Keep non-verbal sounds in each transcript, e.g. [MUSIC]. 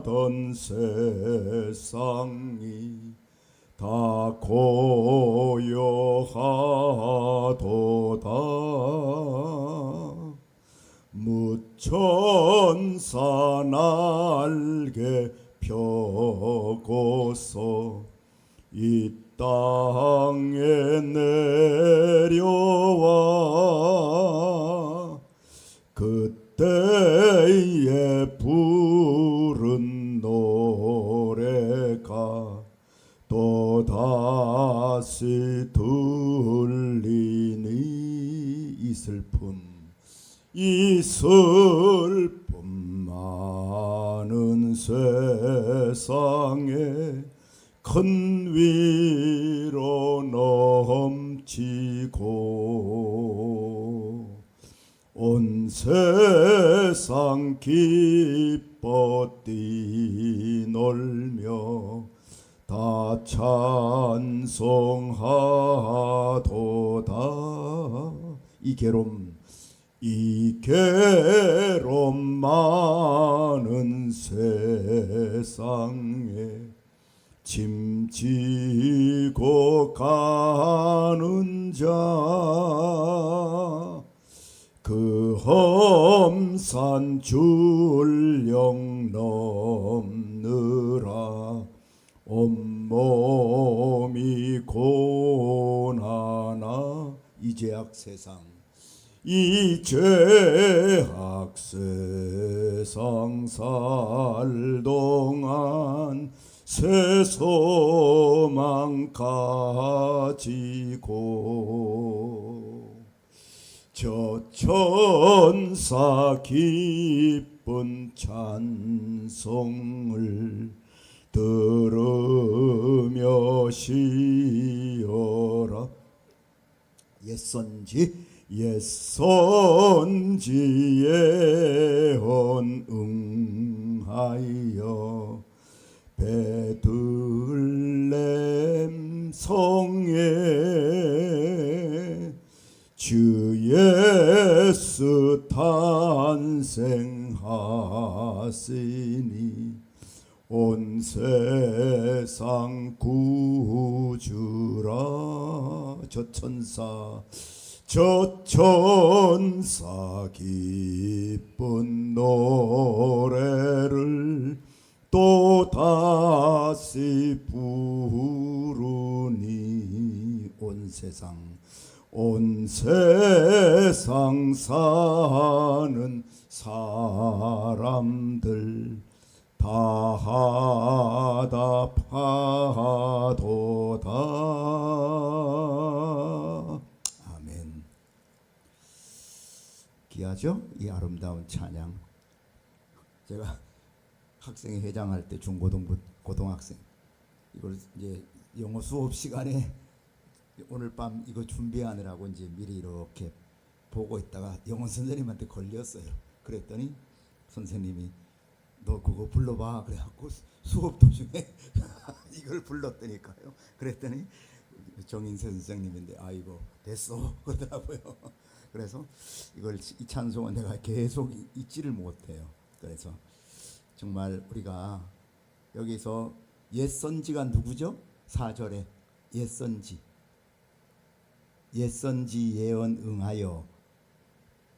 하던 세상 이 슬픔 이 슬픔 많은 세상에 큰 위로 넘치고 온 세상 기뻐 뛰놀며 다 찬송하도다 이 괴로움 이 괴로움 많은 세상에 짐 지고 가는 자 그 험산 줄령 넘느라 온몸이 고나나 이 죄악 세상 이 죄악 세상 살 동안 새 소망 가지고 저 천사 기쁜 찬송을 들으며 쉬어라 옛선지 옛선지에 언응하여 베들렘 성에 주 예수 탄생하시니 온 세상 구주라. 저 천사 저 천사 기쁜 노래를 또 다시 부르니. 온 세상 온 세상 사는 사람들 다 하다 파도다 아멘 귀하죠? 이 아름다운 찬양 제가 학생회 회장할 때 중고등부 고등학생 이걸 이제 영어 수업 시간에 오늘 밤 이거 준비하느라고 이제 미리 이렇게 보고 있다가 영어 선생님한테 걸렸어요. 그랬더니 선생님이 너 그거 불러봐 그래갖고 수- 수업 도중에 [LAUGHS] 이걸 불렀더니까요. 그랬더니 정인세 선생님인데 아 이거 됐어 [LAUGHS] 그러더라고요. 그래서 이걸 이 찬송은 내가 계속 잊- 잊지를 못해요. 그래서 정말 우리가 여기서 옛 선지가 누구죠? 4절에 옛 선지 옛 선지 예언 응하여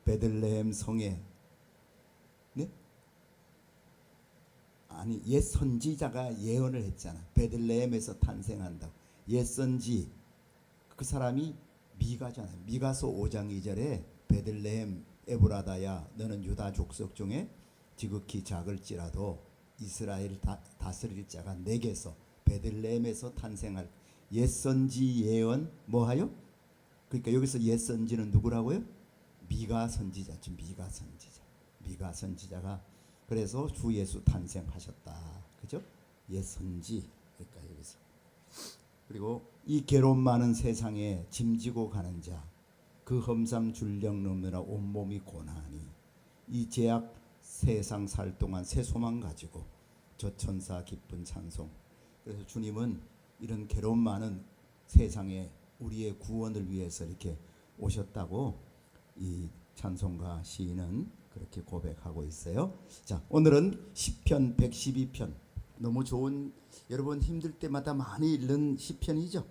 베들레헴 성에 네? 아니 옛 선지자가 예언을 했잖아. 베들레헴에서 탄생한다고. 옛 선지 그 사람이 미가잖아. 미가서 5장 2절에 베들레헴 에브라다야 너는 유다 족속 중에 지극히 작을지라도 이스라엘 다, 다스릴 자가 내게서 베들레헴에서 탄생할 옛 선지 예언 뭐하여? 그러니까 여기서 옛 선지는 누구라고요? 미가 선지자, 지금 미가 선지자, 미가 선지자가 그래서 주 예수 탄생하셨다, 그죠? 옛 선지, 그러니까 여기서 그리고 이 괴로움 많은 세상에 짐지고 가는 자, 그 험삼 줄령 넘느라 온몸이 고나니 이 제약 세상 살 동안 새 소망 가지고 저 천사 기쁜 찬송. 그래서 주님은 이런 괴로움 많은 세상에 우리의 구원을 위해서 이렇게 오셨다고 이 찬송가 시인은 그렇게 고백하고 있어요. 자, 오늘은 시편 112편. 너무 좋은 여러분 힘들 때마다 많이 읽는 시편이죠.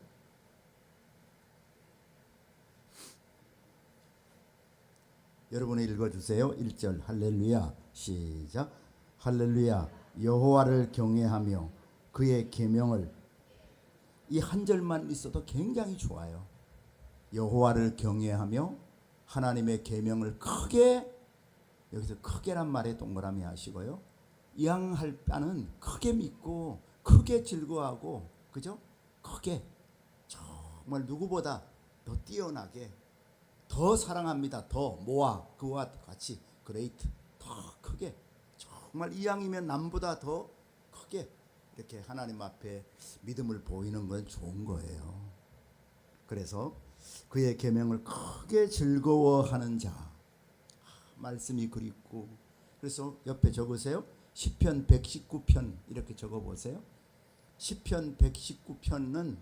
여러분이 읽어 주세요. 1절 할렐루야. 시작. 할렐루야. 여호와를 경외하며 그의 계명을 이 한 절만 있어도 굉장히 좋아요. 여호와를 경외하며 하나님의 계명을 크게 여기서 크게란 말에 동그라미 하시고요. 이왕할 바는 크게 믿고 크게 즐거워하고 그죠? 크게 정말 누구보다 더 뛰어나게 더 사랑합니다. 더 모아 그와 같이 그레이트 더 크게 정말 이왕이면 남보다 더 크게 이렇게 하나님 앞에 믿음을 보이는 건 좋은 거예요. 그래서 그의 계명을 크게 즐거워하는 자 말씀이 그립고 그래서 옆에 적으세요. 시편 119편 이렇게 적어 보세요. 시편 119편은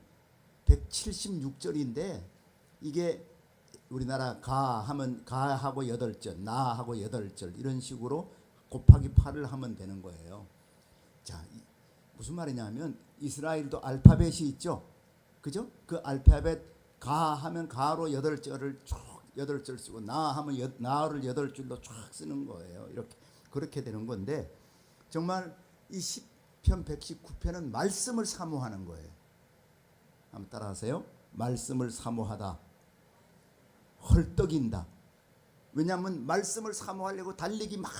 176절인데 이게 우리나라 가 하면 가하고 여덟 절, 나 하고 여덟 절 이런 식으로 곱하기 8을 하면 되는 거예요. 자, 이- 무슨 말이냐면 이스라엘도 알파벳이 있죠. 그죠? 그 알파벳 가 하면 가로 여덟 절을 쭉 여덟 절 쓰고 나 하면 여, 나를 여덟 줄로 쫙 쓰는 거예요. 이렇게 그렇게 되는 건데 정말 이 시편 119편은 말씀을 사모하는 거예요. 한번 따라하세요. 말씀을 사모하다. 헐떡인다. 왜냐하면 말씀을 사모하려고 달리기 막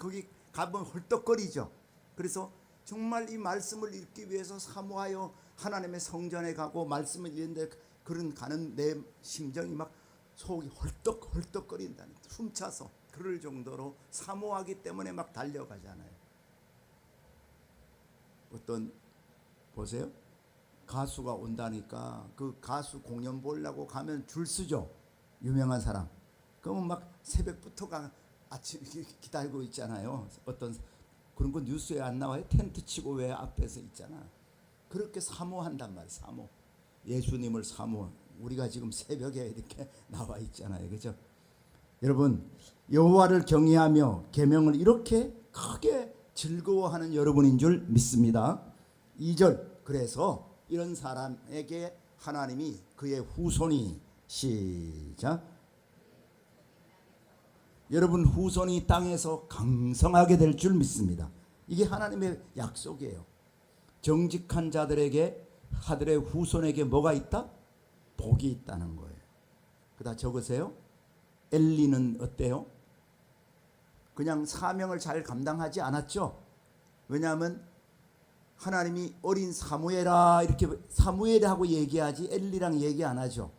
거기 가면 헐떡거리죠. 그래서 정말 이 말씀을 읽기 위해서 사모하여 하나님의 성전에 가고 말씀을 읽는데 그런 가는 내 심정이 막 속이 헐떡 헐떡거린다는 숨차서 그럴 정도로 사모하기 때문에 막 달려가잖아요. 어떤 보세요. 가수가 온다니까 그 가수 공연 보려고 가면 줄 서죠. 유명한 사람. 그러면 막 새벽부터 가 아침 기- [LAUGHS] 기다리고 있잖아요. 어떤 그런 거 뉴스에 안 나와요. 텐트 치고 왜 앞에서 있잖아. 그렇게 사모한단 말이에요. 사모. 예수님을 사모. 우리가 지금 새벽에 이렇게 [LAUGHS] 나와 있잖아요. 그죠? 여러분 여호와를 경외하며 계명을 이렇게 크게 즐거워하는 여러분인 줄 믿습니다. 2절 그래서 이런 사람에게 하나님이 그의 후손이 시작 여러분 후손이 땅에서 강성하게 될 줄 믿습니다. 이게 하나님의 약속이에요. 정직한 자들에게 하들의 후손에게 뭐가 있다? 복이 있다는 거예요. 그다 적으세요. 엘리는 어때요? 그냥 사명을 잘 감당하지 않았죠. 왜냐하면 하나님이 어린 사무엘아 이렇게 사무엘하고 얘기하지 엘리랑 얘기 안 하죠.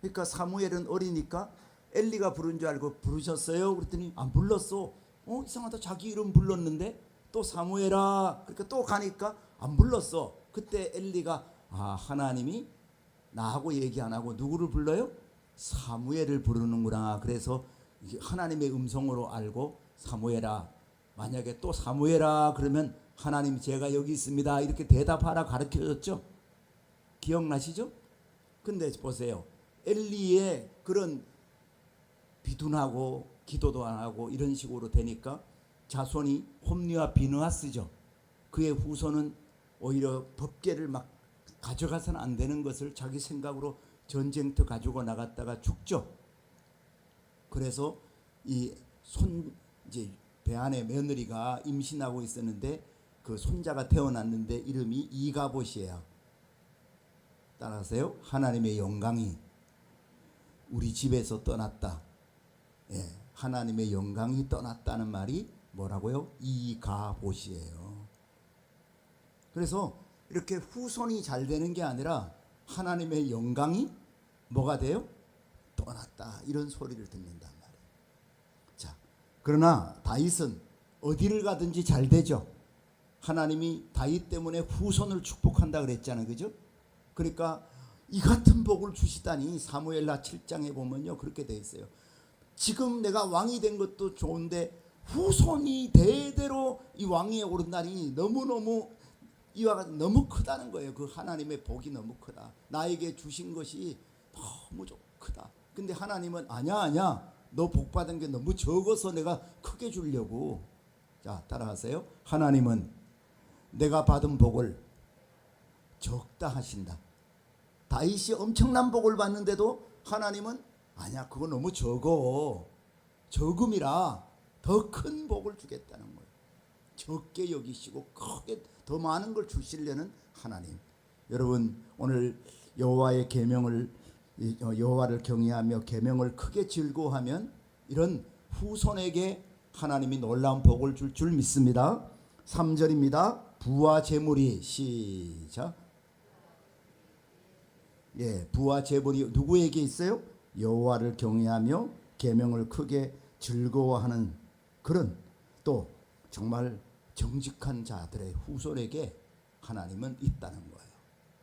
그러니까 사무엘은 어리니까 엘리가 부른 줄 알고 부르셨어요. 그랬더니 안 불렀어. 어 이상하다 자기 이름 불렀는데 또 사무엘아 그러니까 또 가니까 안 불렀어. 그때 엘리가 아 하나님이 나하고 얘기 안 하고 누구를 불러요? 사무엘을 부르는구나. 그래서 하나님의 음성으로 알고 사무엘아 만약에 또 사무엘아 그러면 하나님 제가 여기 있습니다. 이렇게 대답하라 가르쳐 줬죠. 기억나시죠? 근데 보세요. 엘리의 그런 비둔하고 기도도 안 하고 이런 식으로 되니까 자손이 홈리와 비느하스죠. 그의 후손은 오히려 법계를 막 가져가서는 안 되는 것을 자기 생각으로 전쟁터 가지고 나갔다가 죽죠. 그래서 이 손 이제 배안의 며느리가 임신하고 있었는데 그 손자가 태어났는데 이름이 이가봇이에요. 따라하세요. 하나님의 영광이 우리 집에서 떠났다. 예, 하나님의 영광이 떠났다는 말이 뭐라고요? 이가봇이에요. 그래서 이렇게 후손이 잘 되는 게 아니라 하나님의 영광이 뭐가 돼요? 떠났다. 이런 소리를 듣는단 말이에요. 자, 그러나 다윗은 어디를 가든지 잘 되죠. 하나님이 다윗 때문에 후손을 축복한다 그랬잖아요. 그죠? 그러니까 이 같은 복을 주시다니 사무엘라 7장에 보면요. 그렇게 돼 있어요. 지금 내가 왕이 된 것도 좋은데 후손이 대대로 이 왕위에 오른다니 너무너무 이와 같은 너무 크다는 거예요. 그 하나님의 복이 너무 크다. 나에게 주신 것이 너무 좀 크다. 근데 하나님은 아냐 아냐 너복 받은 게 너무 적어서 내가 크게 주려고. 자, 따라하세요. 하나님은 내가 받은 복을 적다 하신다. 다윗이 엄청난 복을 받는데도 하나님은 아니야 그거 너무 적어 적음이라 더 큰 복을 주겠다는 거예요. 적게 여기시고 크게 더 많은 걸 주시려는 하나님. 여러분 오늘 여호와의 계명을 이, 어, 여호와를 경외하며 계명을 크게 즐거워하면 이런 후손에게 하나님이 놀라운 복을 줄 줄 믿습니다. 3절입니다. 부와 재물이 시작 예, 부와 재물이 누구에게 있어요? 여호와를 경외하며 계명을 크게 즐거워하는 그런 또 정말 정직한 자들의 후손에게 하나님은 있다는 거예요.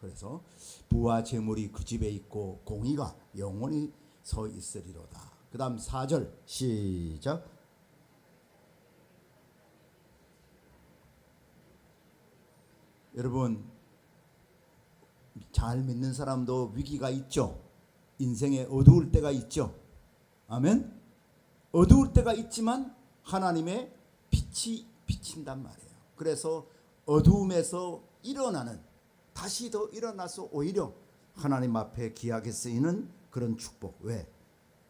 그래서 부와 재물이 그 집에 있고 공의가 영원히 서 있으리로다. 그다음 4절 시작 여러분 잘 믿는 사람도 위기가 있죠. 인생에 어두울 때가 있죠. 아멘. 어두울 때가 있지만 하나님의 빛이 비친단 말이에요. 그래서 어두움에서 일어나는 다시 더 일어나서 오히려 하나님 앞에 귀하게 쓰이는 그런 축복. 왜?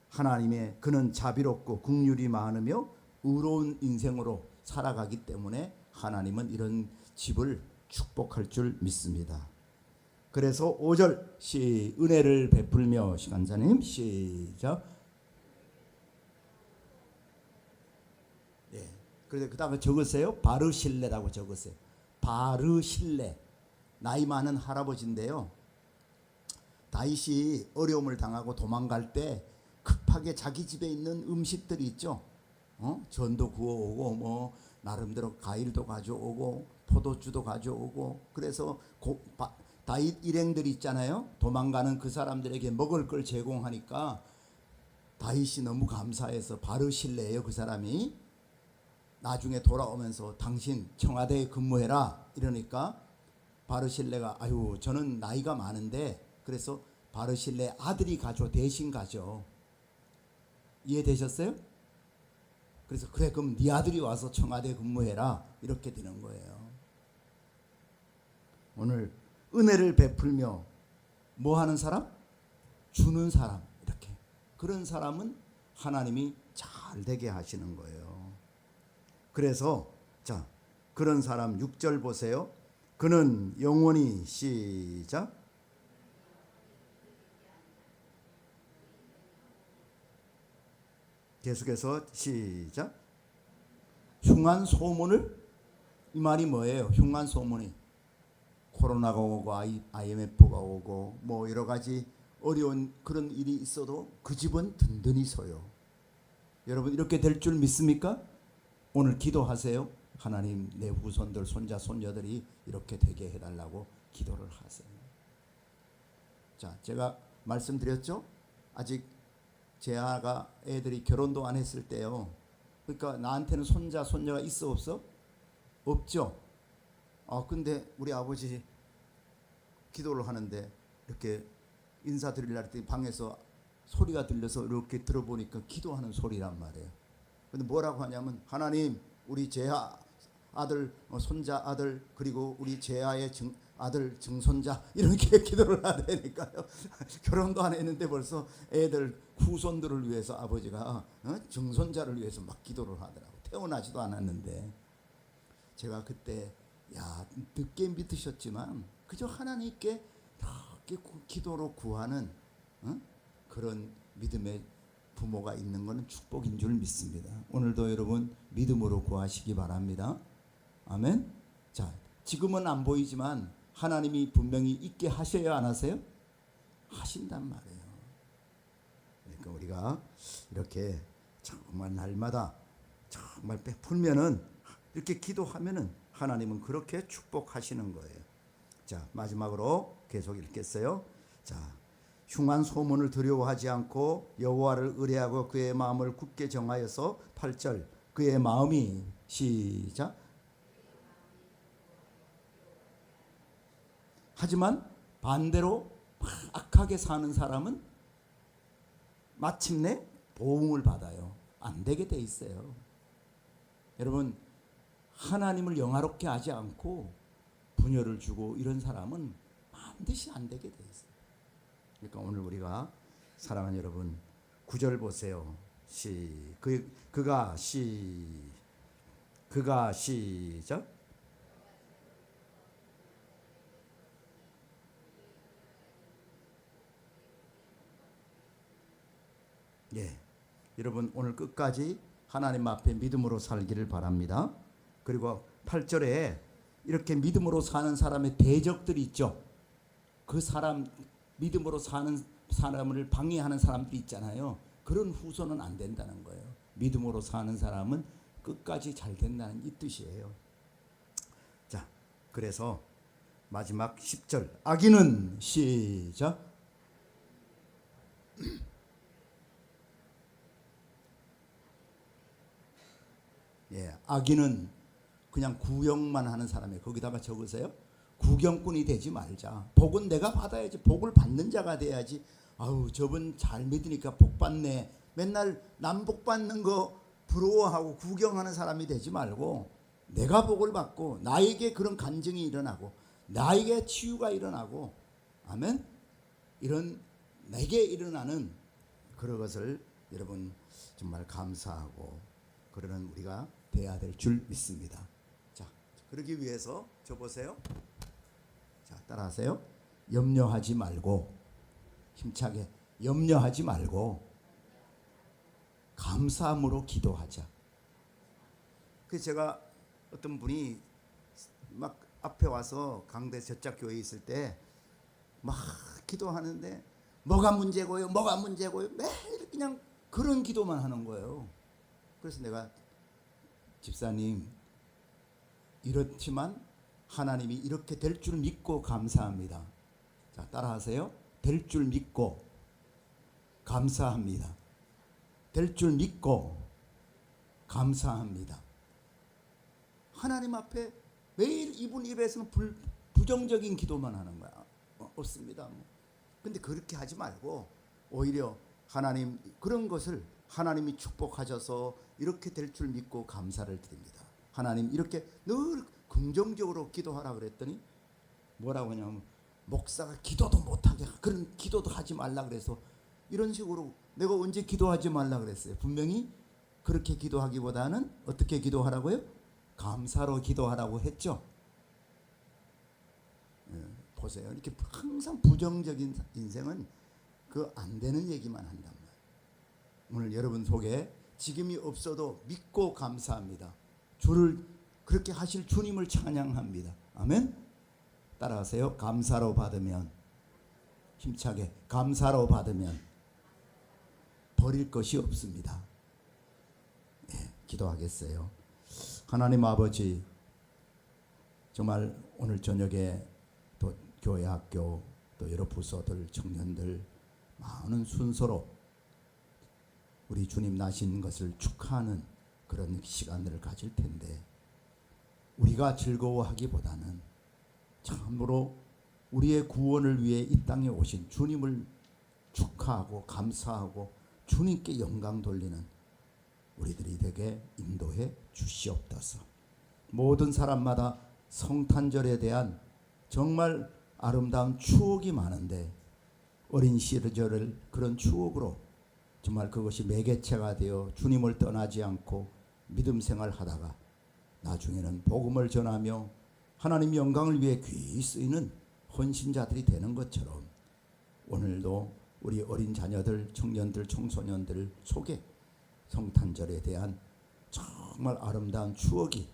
하나님의 그는 자비롭고 국률이 많으며 의로운 인생으로 살아가기 때문에 하나님은 이런 집을 축복할 줄 믿습니다. 그래서 5절 시 은혜를 베풀며 시간자님 시작. 예. 그래서 그 다음에 적으세요. 바르실레라고 적으세요. 바르실레. 나이 많은 할아버지인데요. 다윗이 어려움을 당하고 도망갈 때 급하게 자기 집에 있는 음식들이 있죠. 어? 전도 구워오고 뭐 나름대로 과일도 가져오고 포도주도 가져오고 그래서 고, 바, 다윗 일행들이 있잖아요. 도망가는 그 사람들에게 먹을 걸 제공하니까 다윗이 너무 감사해서 바르실레예요. 그 사람이 나중에 돌아오면서 당신 청와대에 근무해라 이러니까 바르실레가 아유 저는 나이가 많은데 그래서 바르실레 아들이 가죠 대신 가죠 이해되셨어요? 그래서 그래 그럼 네 아들이 와서 청와대 근무해라 이렇게 되는 거예요. 오늘 은혜를 베풀며 뭐 하는 사람? 주는 사람 이렇게 그런 사람은 하나님이 잘 되게 하시는 거예요. 그래서 자 그런 사람 6절 보세요. 그는 영원히 시작 계속해서 시작 흉한 소문을 이 말이 뭐예요? 흉한 소문이 코로나가 오고 IMF가 오고 뭐 여러 가지 어려운 그런 일이 있어도 그 집은 든든히 서요. 여러분 이렇게 될 줄 믿습니까? 오늘 기도하세요. 하나님 내 후손들 손자 손녀들이 이렇게 되게 해달라고 기도를 하세요. 자 제가 말씀드렸죠. 아직 제 아가 애들이 결혼도 안 했을 때요. 그러니까 나한테는 손자 손녀가 있어 없어? 없죠. 아 근데 우리 아버지 기도를 하는데 이렇게 인사드릴 날때 방에서 소리가 들려서 이렇게 들어보니까 기도하는 소리란 말이에요. 근데 뭐라고 하냐면 하나님 우리 제아 아들 어, 손자 아들 그리고 우리 제아의 증, 아들 증손자 이렇게 [LAUGHS] 기도를 하다니까요. [LAUGHS] 결혼도 안 했는데 벌써 애들 후손들을 위해서 아버지가 어? 증손자를 위해서 막 기도를 하더라고. 태어나지도 않았는데 제가 그때 야 늦게 믿으셨지만 그저 하나님께 이렇게 기도로 구하는 어? 그런 믿음의 부모가 있는 것은 축복인 줄 믿습니다. 오늘도 여러분 믿음으로 구하시기 바랍니다. 아멘. 자, 지금은 안 보이지만 하나님이 분명히 있게 하셔야 안 하세요? 하신단 말이에요. 그러니까 우리가 이렇게 정말 날마다 정말 베풀면은 이렇게 기도하면은 하나님은 그렇게 축복하시는 거예요. 자, 마지막으로 계속 읽겠어요. 자, 흉한 소문을 두려워하지 않고 여호와를 의뢰하고 그의 마음을 굳게 정하여서 8절 그의 마음이 시작 하지만 반대로 막 악하게 사는 사람은 마침내 보응을 받아요. 안 되게 돼 있어요. 여러분 하나님을 영화롭게 하지 않고 분열을 주고 이런 사람은 반드시 안 되게 돼 있어요. 그러니까 오늘 우리가 사랑하는 여러분 구절 보세요. 시 그, 그가 시 그가 시작 예. 여러분 오늘 끝까지 하나님 앞에 믿음으로 살기를 바랍니다. 그리고 8절에 이렇게 믿음으로 사는 사람의 대적들이 있죠. 그 사람 믿음으로 사는 사람을 방해하는 사람들이 있잖아요. 그런 후손은 안 된다는 거예요. 믿음으로 사는 사람은 끝까지 잘 된다는 이 뜻이에요. 자, 그래서 마지막 10절 악인은 시작 예, 악인은 그냥 구경만 하는 사람이에요. 거기다가 적으세요. 구경꾼이 되지 말자. 복은 내가 받아야지. 복을 받는 자가 돼야지. 아우 저분 잘 믿으니까 복 받네. 맨날 남복 받는 거 부러워하고 구경하는 사람이 되지 말고 내가 복을 받고 나에게 그런 간증이 일어나고 나에게 치유가 일어나고 아멘. 이런 내게 일어나는 그런 것을 여러분 정말 감사하고 그러는 우리가 돼야 될 줄 믿습니다. 자, 그러기 위해서 저 보세요. 자, 따라하세요. 염려하지 말고 힘차게 염려하지 말고 감사함으로 기도하자. 그 제가 어떤 분이 막 앞에 와서 강대 저짝 교회에 있을 때 막 기도하는데 뭐가 문제고요? 뭐가 문제고요? 매일 그냥 그런 기도만 하는 거예요. 그래서 내가 집사님 이렇지만 하나님이 이렇게 될 줄 믿고 감사합니다. 자, 따라하세요. 될 줄 믿고 감사합니다. 될 줄 믿고 감사합니다. 하나님 앞에 매일 이분 입에서는 불, 부정적인 기도만 하는 거야. 어, 없습니다. 뭐. 근데 그렇게 하지 말고 오히려 하나님 그런 것을 하나님이 축복하셔서 이렇게 될 줄 믿고 감사를 드립니다. 하나님 이렇게 늘 긍정적으로 기도하라 그랬더니 뭐라고 하냐면 목사가 기도도 못하게 그런 기도도 하지 말라 그래서 이런 식으로 내가 언제 기도하지 말라 그랬어요. 분명히 그렇게 기도하기보다는 어떻게 기도하라고요? 감사로 기도하라고 했죠. 예, 보세요. 이렇게 항상 부정적인 인생은 그 안 되는 얘기만 한단 말이에요. 오늘 여러분 속에 지금이 없어도 믿고 감사합니다. 주를 그렇게 하실 주님을 찬양합니다. 아멘. 따라하세요. 감사로 받으면 힘차게 감사로 받으면 버릴 것이 없습니다. 예, 기도하겠어요. 하나님 아버지 정말 오늘 저녁에 또 교회 학교 또 여러 부서들 청년들 많은 순서로 우리 주님 나신 것을 축하하는 그런 시간을 가질 텐데 우리가 즐거워하기보다는 참으로 우리의 구원을 위해 이 땅에 오신 주님을 축하하고 감사하고 주님께 영광 돌리는 우리들이 되게 인도해 주시옵소서. 모든 사람마다 성탄절에 대한 정말 아름다운 추억이 많은데 어린 시절을 그런 추억으로 정말 그것이 매개체가 되어 주님을 떠나지 않고 믿음 생활 하다가 나중에는 복음을 전하며 하나님 영광을 위해 귀히 쓰이는 헌신자들이 되는 것처럼 오늘도 우리 어린 자녀들, 청년들, 청소년들 속에 성탄절에 대한 정말 아름다운 추억이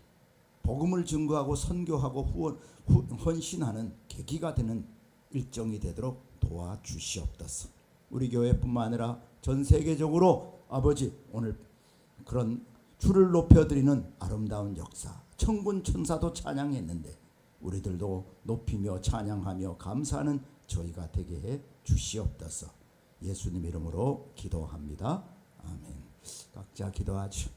복음을 증거하고 선교하고 후원, 후, 헌신하는 계기가 되는 일정이 되도록 도와주시옵소서. 우리 교회뿐만 아니라 전 세계적으로 아버지 오늘 그런 주를 높여드리는 아름다운 역사. 천군 천사도 찬양했는데 우리들도 높이며 찬양하며 감사하는 저희가 되게 해 주시옵소서. 예수님 이름으로 기도합니다. 아멘. 각자 기도하죠